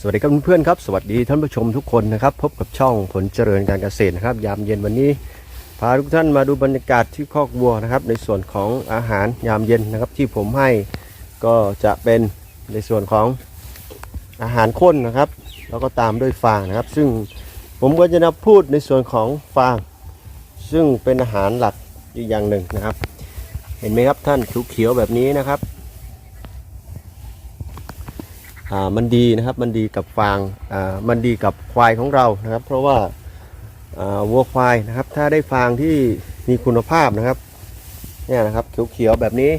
สวัสดีครับเพื่อนๆครับ สวัสดีท่านผู้ชมทุกคนนะครับ พบกับช่องผลเจริญการเกษตรนะครับ ยามเย็นวันนี้ พาทุกท่านมาดูบรรยากาศที่คอกวัวนะครับ ในส่วนของอาหารยามเย็นนะครับ ที่ผมให้ก็จะเป็นในส่วนของอาหารข้นนะครับ แล้วก็ตามด้วยฟางนะครับ ซึ่งผมก็จะนำพูดในส่วนของฟาง ซึ่งเป็นอาหารหลักอีกอย่างหนึ่งนะครับ เห็นไหมครับท่านเขียวๆแบบนี้นะครับ มันดีนะครับมันดีกับฟางมันดีกับควายของเรานะครับ เพราะว่าวัวควายนะครับ ถ้าได้ฟางที่มีคุณภาพนะครับเนี่ยนะครับเขียวๆแบบนี้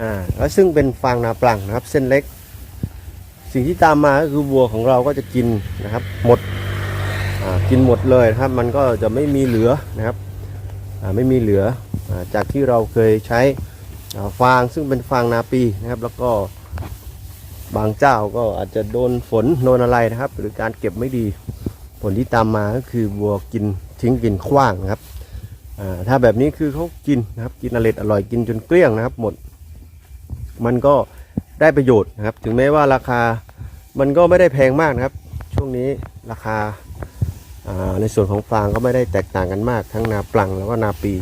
อ่าแล้วซึ่งเป็นฟางนาปลังนะครับ เส้นเล็ก สิ่งที่ตามมาก็คือวัวของเราก็จะกินนะครับหมดกินหมดเลยนะครับ มันก็จะไม่มีเหลือนะครับไม่มีเหลืออจากที่เราเคยใช้ฟางซึ่งเป็นฟางนาปีนะครับ แล้วก็ บางเจ้าก็อาจจะโดนฝนโดนอะไรนะครับ หรือการเก็บไม่ดีผลที่ตามมาก็คือวัวกินทิ้งกินขว้างนะครับถ้าแบบนี้คือเขากินนะครับกินอร่อยอร่อยกินจนเกลี้ยงนะครับ หมด มันก็ได้ประโยชน์นะครับ ถึงแม้ว่าราคามันก็ไม่ได้แพงมากนะครับ ช่วงนี้ราคาในส่วนของฟางก็ไม่ได้แตกต่างกันมาก ทั้งนาปลังแล้วก็นาปี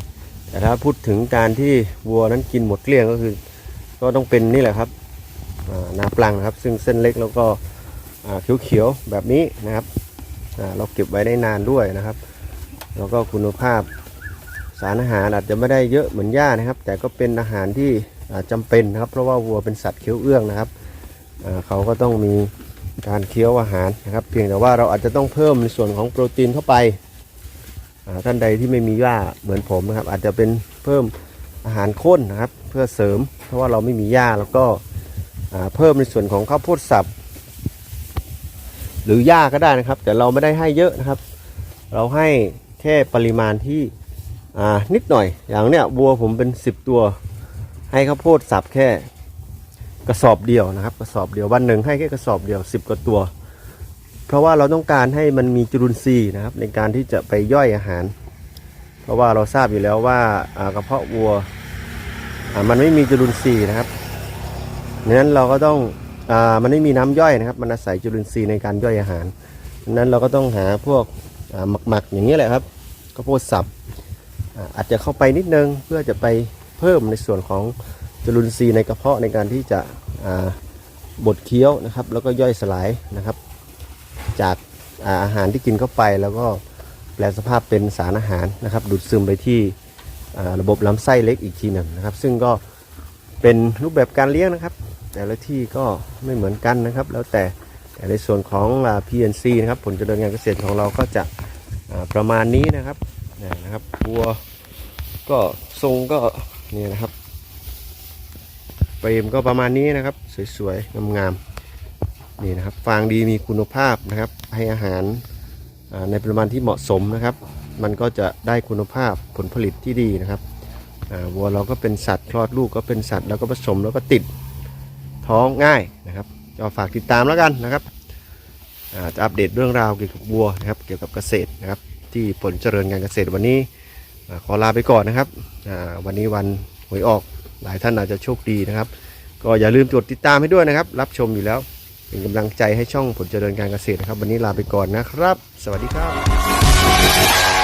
แต่ถ้าพูดถึงการที่วัวนั้นกินหมดเกลี้ยงก็คือ ก็ต้องเป็นนี่แหละครับ นาปลังนะครับ ซึ่งเส้นเล็กแล้วก็เขียวๆแบบนี้นะครับเราเก็บไว้ได้นานด้วยนะครับ แล้วก็คุณภาพสารอาหารอาจจะไม่ได้เยอะเหมือนหญ้านะครับ แต่ก็เป็นอาหารที่อ่าจำเป็นนะครับ เพราะว่าวัวเป็นสัตว์เคี้ยวเอื้องนะครับเขาก็ต้องมีการเคี้ยวอาหารนะครับ เพียงแต่ว่าเราอาจจะต้องเพิ่มในส่วนของโปรตีนเข้าไปท่านใดที่ไม่มีหญ้าเหมือนผมนะครับ อาจจะเป็นเพิ่มอาหารข้นนะครับ เพื่อเสริม เพราะว่าเราไม่มีหญ้าแล้วก็ เพิ่มในส่วนของข้าวโพดสับ หรือหญ้าก็ได้นะครับ แต่เราไม่ได้ให้เยอะนะครับ เราให้แค่ปริมาณที่นิดหน่อย อย่างเนี้ยวัวผมเป็น 10 ตัว ให้ข้าวโพดสับแค่กระสอบเดียวนะครับ กระสอบเดียววันหนึ่งให้แค่กระสอบเดียว 10กว่าตัว เพราะว่าเราต้องการให้มันมีจุลินทรีย์นะครับ ในการที่จะไปย่อยอาหาร เพราะว่าเราทราบอยู่แล้วว่ากระเพาะวัวมันไม่มีจุลินทรีย์นะครับ ดังนั้นเราก็ต้องอามันไม่มีน้ำย่อยนะครับ มันอาศัยจุลินทรีย์ในการย่อยอาหารดังนั้นเราก็ต้องหาพวกหมักๆอย่างนี้แหละครับข้าวโพดสับอาจจะเข้าไปนิดนึงเพื่อจะไปเพิ่มในส่วนของจุลินทรีย์ในกระเพาะในการที่จะบดเคี้ยวนะครับ แล้วก็ย่อยสลายนะครับ จากอาอาหารที่กินเข้าไปแล้วก็แปลสภาพเป็นสารอาหารนะครับ ดูดซึมไปที่ระบบลำไส้เล็กอีกทีหนึ่งนะครับ ซึ่งก็เป็นรูปแบบการเลี้ยงนะครับ แต่ละที่ก็ไม่เหมือนกันนะครับ แล้วแต่แต่ในส่วนของอ่า PNC นะครับผลเจริญงานเกษตรของเราก็จะประมาณนี้นะครับนี่นะครับวัวก็ทรงก็นี่นะครับเฟรมก็ประมาณนี้นะครับ สวยๆงามๆนี่นะครับ ฟางดีมีคุณภาพนะครับ ให้อาหารในปริมาณที่เหมาะสมนะครับ มันก็จะได้คุณภาพผลผลิตที่ดีนะครับวัวเราก็เป็นสัตว์คลอดลูกก็เป็นสัตว์แล้วก็ผสมแล้วก็ติด ท้องง่ายนะครับก็ฝากติดตามแล้วกันนะครับจะอัปเดตเรื่องราวเกี่ยวกับวัวนะครับ เกี่ยวกับเกษตรนะครับ ที่ผลเจริญงานเกษตรวันนี้ขอลาไปก่อนนะครับวันนี้วันหวยออกหลายท่านอาจจะโชคดีนะครับ ก็อย่าลืมกดติดตามให้ด้วยนะครับ รับชมอยู่แล้วเป็นกำลังใจให้ช่องผลเจริญการเกษตรนะครับ วันนี้ลาไปก่อนนะครับ สวัสดีครับ